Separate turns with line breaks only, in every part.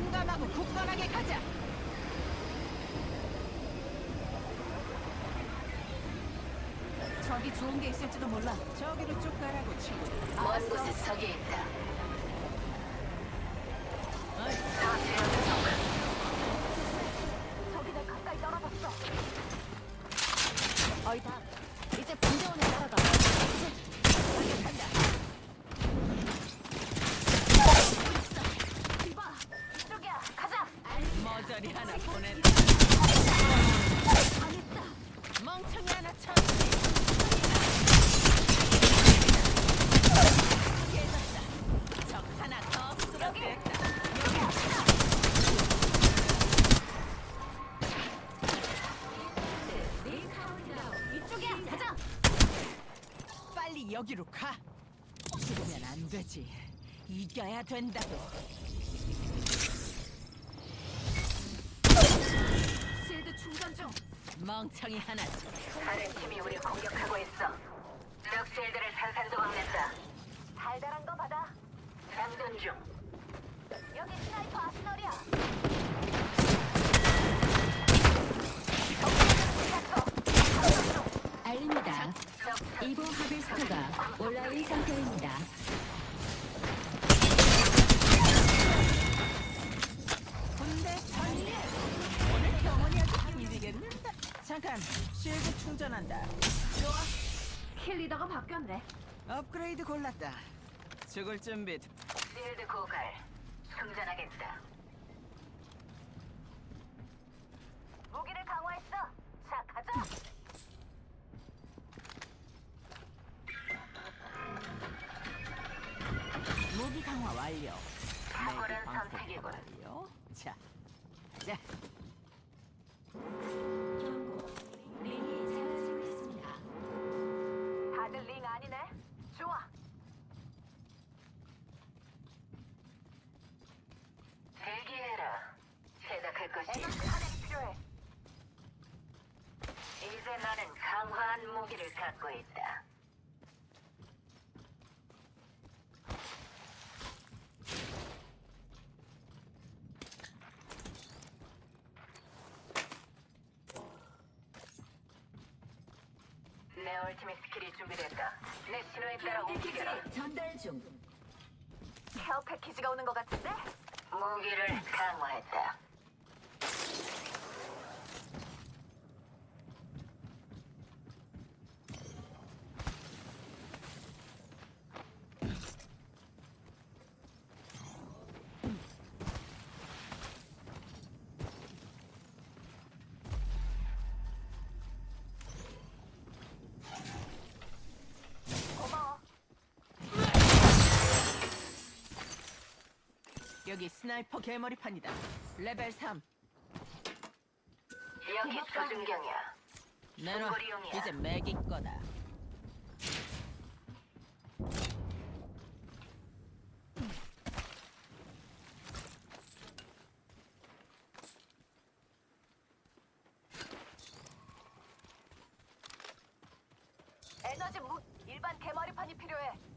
용감하고 굳건하게 가자. 저기 좋은 게 있을지도 몰라. 저기로 쭉 가라고 친구.
먼 곳에 적이 있다.
어이,
적이 내 가까이 떨어졌어.
어이다. 이겨야 된다고.
실드 충전 중.
멍청이 하나.
다른 팀이 우리 공격하고 있어. 적 실드를 산산조각냈다. 달달한 거 받아. 장전 중. 여기 스나이퍼 아스널이야.
알립니다. 이보 하비스터가 온라인 상태입니다.
바뀌었네.
업그레이드 골랐다. 죽을 준비.
실드 고갈. 충전하겠다. 무기를 강화했어. 자, 가자.
무기 강화 완료. 내기 방폭
선택이군.
완료. 자, 자.
강화한 무기를 갖고 있다. 내 얼티밋 스킬이 준비됐다. 내 신호에 따라 움직여라.
전달 중.
케어 패키지가 오는 것 같은데? 무기를 강화했다. 고마워.
여기 스나이퍼 개머리판이다. 레벨 3.
여기 조준경이야.
내놔. 이제 맥이 거다.
에너지 무 일반 개머리판이 필요해.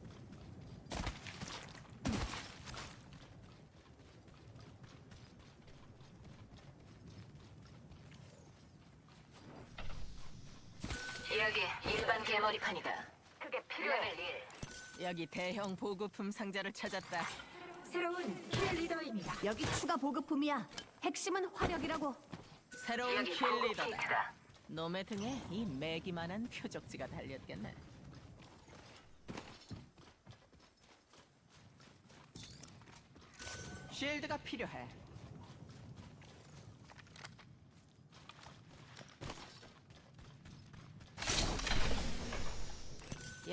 여기 일반 개머리판이다. 그게 필요해. 일.
여기 대형 보급품 상자를 찾았다.
새로운 킬 리더입니다.
여기 추가 보급품이야. 핵심은 화력이라고.
새로운
여기
킬
보급
리더다.
키트다.
놈의 등에 이 매기만한 표적지가 달렸겠네. 쉴드가 필요해.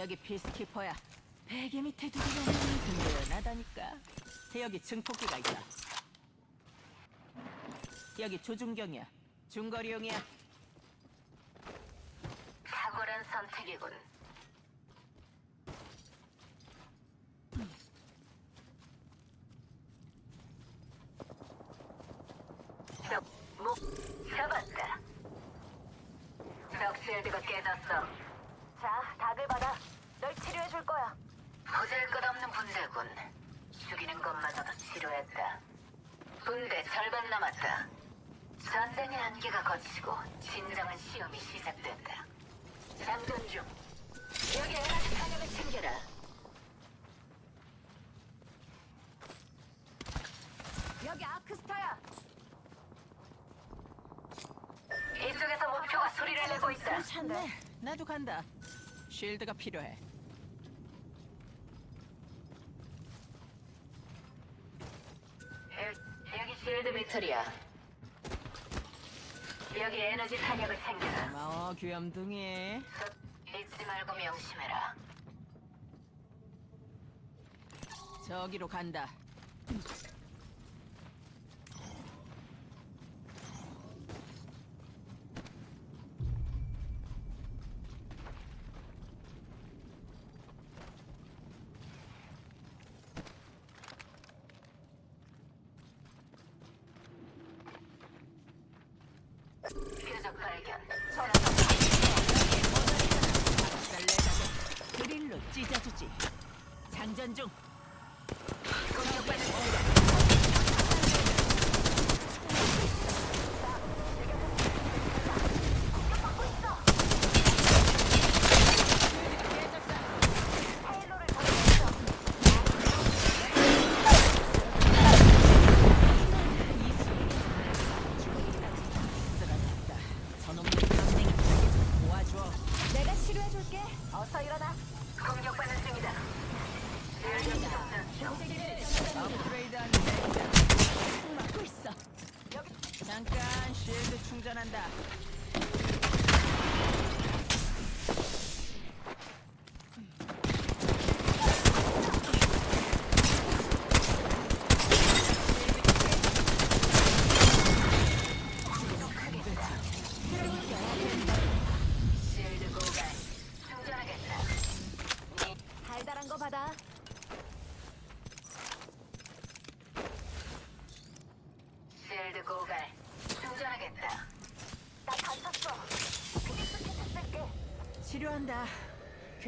여기 피스키퍼야. 베개 밑에 두고는 든든하다니까. 여기 증폭기가 있다. 여기 조준경이야. 중거리용이야.
탁월한 선택이군. 적, 목, 잡았다. 적실드가 깨졌어. 자, 닭을 받아. 널 치료해줄 거야. 보잘것없는 분대군. 죽이는 것마저도 치료했다. 군대 절반 남았다. 전쟁의 한계가 거치고 진정한 시험이 시작된다. 장전 중. 여기 에너지 탄약을 챙겨라.
여기 아크스타야.
이쪽에서 목표가 소리를 내고 있다.
괜찮네. 나도 간다. 쉴드가 필요해.
여- 배터리야. 여기 에너지 탄약을 챙겨라.
고마워 귀염둥이.
저- 잊지 말고 명심해라.
저기로 간다.
표적 발견.
썰레나게 그릴로 찢어주지. 장전 중.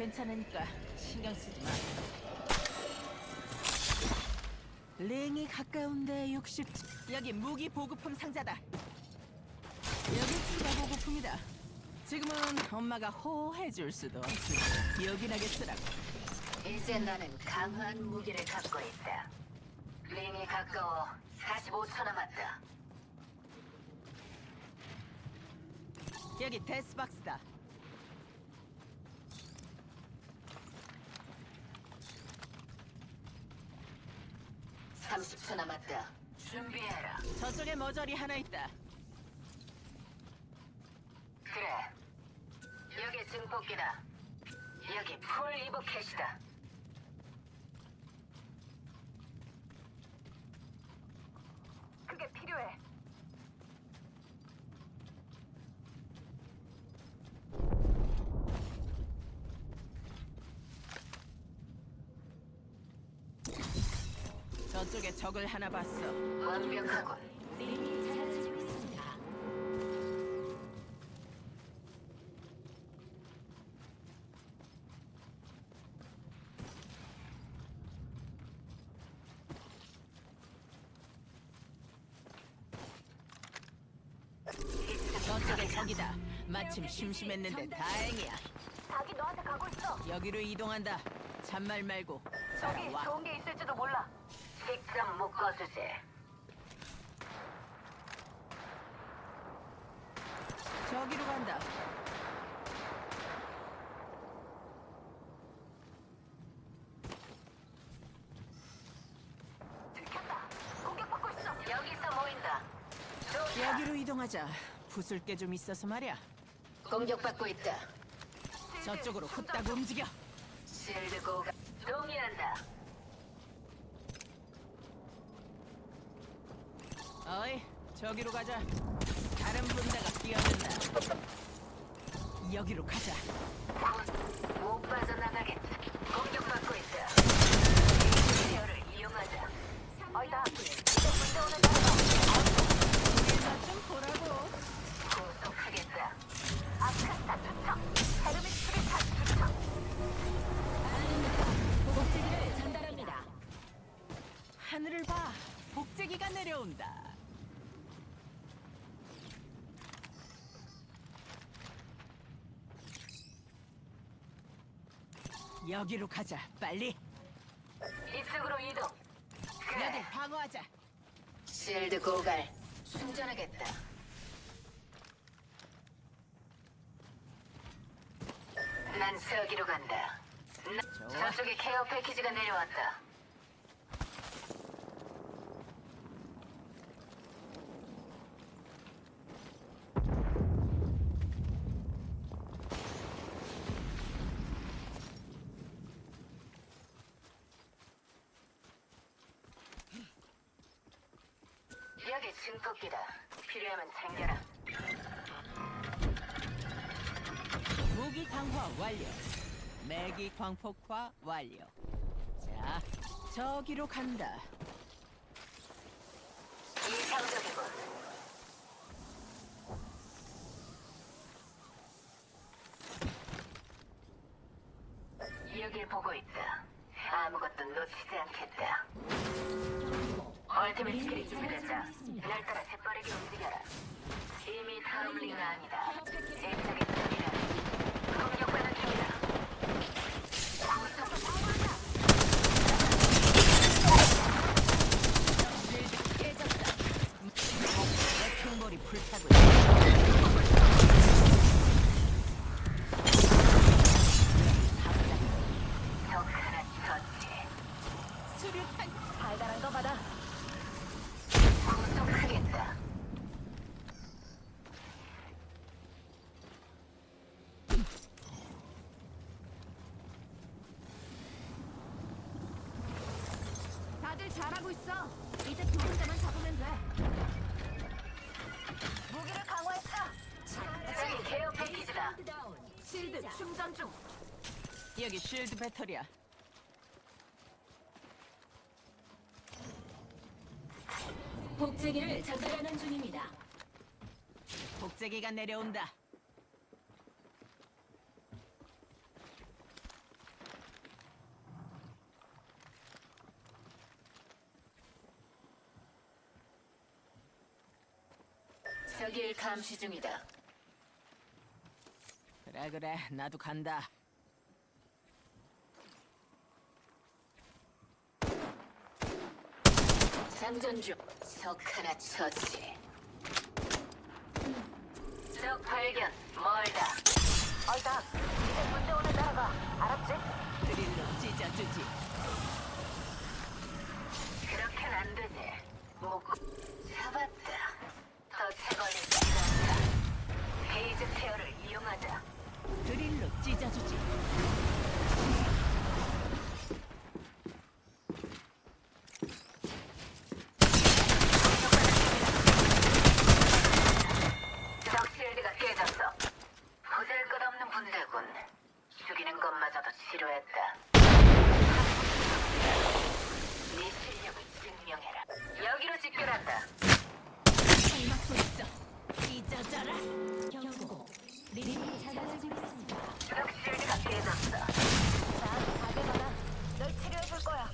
괜찮으니까 신경 쓰지 마. 링이 가까운데 60. 여기 무기 보급품 상자다. 여기 추가 보급품이다. 지금은 엄마가 호해줄 수도 없지. 여기나게 쓰라고.
이제 나는 강한 무기를 갖고 있다. 링이 가까워 45초 남았다.
여기 데스박스다.
30초 남았다. 준비해라.
저쪽에 머저리 하나 있다.
그래. 여기 증폭기다. 여기 풀 이버켓이다. 그게 필요해.
저쪽에 적을 하나 봤어.
완벽하군.
링이 사라지고 있습니다.
저쪽에 적이다. 마침 심심했는데 다행이야.
닭이 너한테 가고 있어.
여기로 이동한다. 잔말 말고
저기
와.
좋은 게 있을지도 몰라. 직접 묶어주지.
저기로 간다.
들켰다. 공격받고 있어. 여기서 모인다. 좋다.
여기로 이동하자. 부술 게 좀 있어서 말이야.
공격받고 있다.
저쪽으로 후딱 움직여.
실드 고가 동의한다.
어이, 저기로 가자. 다른 분대가 뛰어든다. 여기로 가자.
못, 못 빠져나
여기로 가자. 빨리.
이쪽으로 이동. 그래.
여길 방어하자.
실드 고갈. 충전하겠다. 난 저기로 간다. 나-
좋아.
저쪽에 케어 패키지가 내려왔다. 여기 증폭기다. 필요하면 챙겨라.
무기 강화 완료. 매기 광폭화 완료. 자, 저기로 간다.
이상적이군. 여길 보고 있다. 아무것도 놓치지 않겠다. 얼티밋 스킬이 날 따라 재빠르게 움직여라. 이미 다음 링은 아니다. 제작의 탑이다. 공격받는 중이다.
실드 깨졌다. 내 흉볼이 불타고 있어.
적 하나 처치.
수류탄
달달한 거 받아.
구속하겠다.
다들 잘하고 있어. 이제 두 군데만 잡으면 돼. 무기를 강화했다.
저기 케어 패키지다.
실드 충전 중.
여기 실드 배터리야.
복제기를 전달하는 중입니다.
복제기가 내려온다.
길 감시 중이다.
그래 그래 나도 간다.
장전 중. 적 하나 처치. 적 발견. 멀다.
얼다. 이제 문제 오는 따라가. 알았지?
드릴로 찢어주지.
그렇게는 안 되지. 못 잡았다. 이용하자.
드릴로 찢어주지.
적 실드가 깨졌어. 보잘 것 없는 분대군. 죽이는 것마저도 지루했다. 네 실력을 증명해라. 여기로 직결한다.
잘 막고 있어. 찢어져라.
경고. 있습니다.
널 치료해 줄 거야.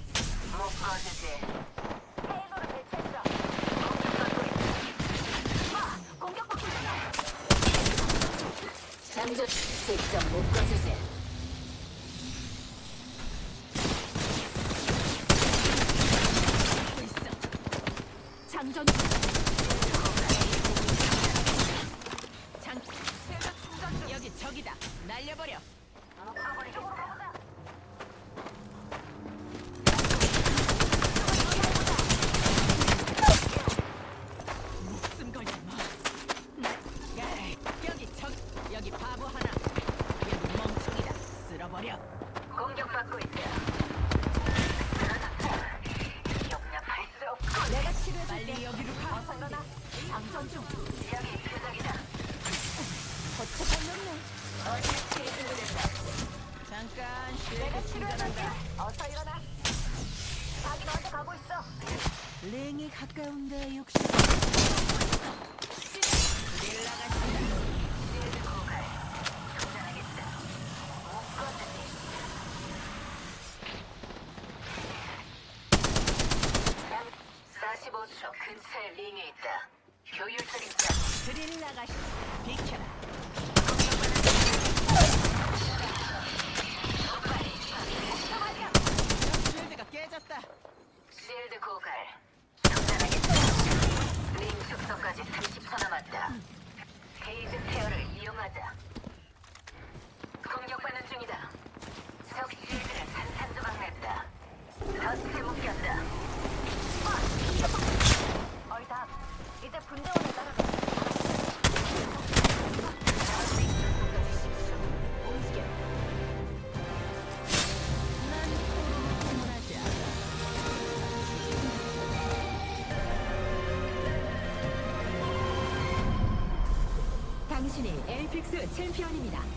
못 있어. 장전
여기로 가.
장전 중.
여기 표적이다.
거쳐 걸렸네.
어디에 준비됐다.
잠깐
내가
실드
치료해 줄게.
충전한다.
어서 일어나. 자기 너한테 가고 있어.
랭이 가까운데 역시. 릴 나가 5초 근처에 링에 있다. 효율적인 짝. 드릴 나가시. 비켜라.
실드가 깨졌다. 실드 고갈. 정단하겠다. 링 축소까지 30초 남았다. 베이즈 페어를 이용하자. 공격받는 중이다.
적 실드를 산산조각 냈다. 더스트 묶였다. 이제 분대원에 따라가.
당신이 엘픽스 챔피언입니다.